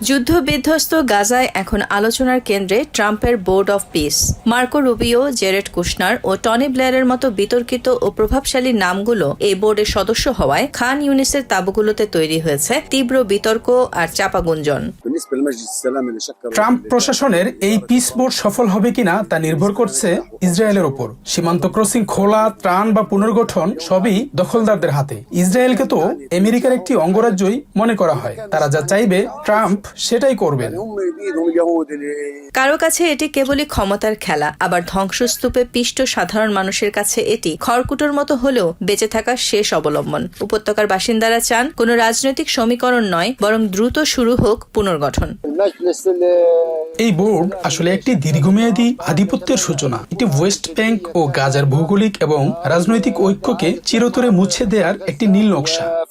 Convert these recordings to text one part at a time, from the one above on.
যুদ্ধবিধ্বস্ত গাজায় এখন আলোচনার কেন্দ্রে ট্রাম্পের board of peace. Marco Rubio Jared Kushner O Tony ব্লেয়ারের মতো বিতর্কিত ও প্রভাবশালী নামগুলো এই বোর্ডের সদস্য হওয়ায় খান ইউনিসের তাবুগুলোতে তৈরি হয়েছে তীব্র বিতর্ক আর চাপা গুঞ্জন ট্রাম্প প্রশাসনের এই পিস বোর্ড সফল হবে কিনা তা নির্ভর করছে ইসরায়েলের ওপর। সীমান্ত ক্রসিং খোলা ত্রাণ বা পুনর্গঠন সবই দখলদারদের হাতে। ইসরায়েলকে তো আমেরিকার একটি অঙ্গরাজ্যই মনে করা হয়। তারা যা চাইবে ট্রাম্প সেটাই করবেন। কারও কাছে এটি কেবলই ক্ষমতার খেলা আবার ধ্বংসস্তূপে পিষ্ট সাধারণ মানুষের কাছে এটি খড়কুটোর মতো হলেও বেঁচে থাকার শেষ অবলম্বন। উপত্যকার বাসিন্দারা চান কোন রাজনৈতিক সমীকরণ নয় বরং দ্রুত শুরু হোক পুনর্গঠন। এই বোর্ড আসলে একটি দীর্ঘমেয়াদী আধিপত্যের সূচনা। এটি ওয়েস্ট ব্যাংক ও গাজার ভৌগোলিক এবং রাজনৈতিক ঐক্যকে চিরতরে মুছে দেওয়ার একটি নীল নকশা।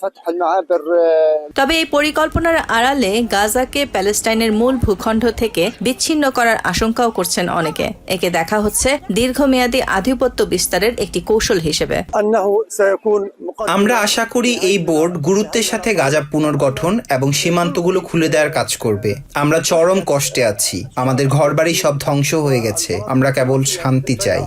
তবে এই পরিকল্পনার আড়ালে গাজাকে প্যালেস্টাইনের মূল ভূখণ্ড থেকে বিচ্ছিন্ন করার আশঙ্কাও করছেন অনেকে। একে দেখা হচ্ছে দীর্ঘমেয়াদী আধিপত্য বিস্তারের একটি কৌশল হিসেবে। আমরা আশা করি এই বোর্ড গুরুত্বের সাথে গাজা পুনর্গঠন এবং সীমান্তগুলো খুলে দেওয়ার কাজ করবে। আমরা চরম কষ্টে আছি। আমাদের ঘরবাড়ি সব ধ্বংস হয়ে গেছে। আমরা কেবল শান্তি চাই।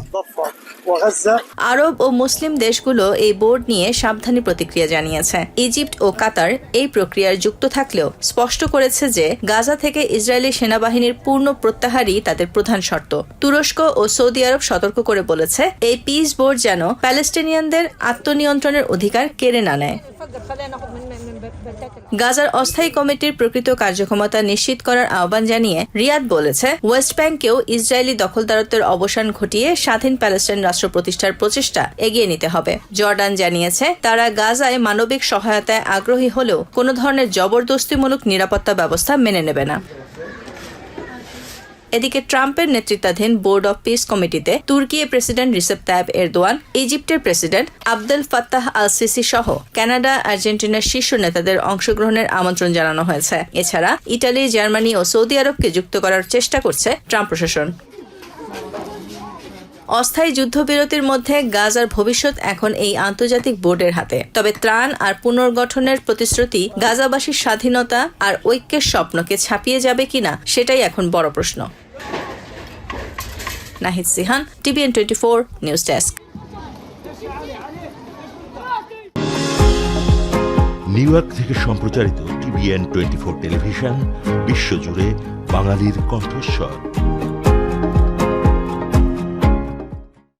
আরব ও মুসলিম দেশগুলো এই বোর্ড নিয়ে সাবধানী প্রতিক্রিয়া জানিয়েছে। ইজিপ্ট ও কাতার এই প্রক্রিয়ায় যুক্ত থাকলেও স্পষ্ট করেছে যে গাজা থেকে ইসরায়েলি সেনাবাহিনীর পূর্ণ প্রত্যাহারই তাদের প্রধান শর্ত। তুরস্ক ও সৌদি আরব সতর্ক করে বলেছে, এই পিস বোর্ড যেন প্যালেস্টিনিয়ানদের আত্মনিয়ন্ত্রণের অধিকার কেড়ে না নেয়। গাজার অস্থায়ী কমিটির প্রকৃত কার্যক্ষমতা নিশ্চিত করার আহ্বান জানিয়ে রিয়াদ বলেছে, ওয়েস্ট ব্যাংকেও ইসরায়েলি দখলদারত্বের অবসান ঘটিয়ে স্বাধীন প্যালেস্টাইন রাষ্ট্র প্রতিষ্ঠার প্রচেষ্টা এগিয়ে নিতে হবে। জর্ডান জানিয়েছে, তারা গাজায় মানবিক সহায়তায় আগ্রহী হলেও কোনো ধরনের জবরদস্তিমূলক নিরাপত্তা ব্যবস্থা মেনে নেবে না। এদিকে ট্রাম্পের নেতৃত্বাধীন বোর্ড অফ পিস কমিটিতে তুর্কির president Recep Tayyip Erdogan, ইজিপ্টের president Abdel Fattah al Sisi সহ কানাডা, আর্জেন্টিনার শীর্ষ নেতাদের অংশগ্রহণের আমন্ত্রণ জানানো হয়েছে। এছাড়া ইটালি, জার্মানি ও সৌদি আরবকে যুক্ত করার চেষ্টা করছে ট্রাম্প প্রশাসন। অস্থায়ী যুদ্ধবিরতির মধ্যে গাজার ভবিষ্যৎ এখন এই আন্তর্জাতিক বোর্ডের হাতে। তবে ত্রাণ আর পুনর্গঠনের প্রতিশ্রুতি গাজাবাসীর স্বাধীনতা আর ঐক্যের স্বপ্নকে ছাপিয়ে যাবে কিনা, সেটাই এখন বড় প্রশ্ন। Nahid Sihan, TVN twenty four news desk. New York থেকে সম্প্রচারিত টিভিএন টোয়েন্টি ফোর টেলিভিশন, বিশ্বজুড়ে বাঙালির কণ্ঠস্বর।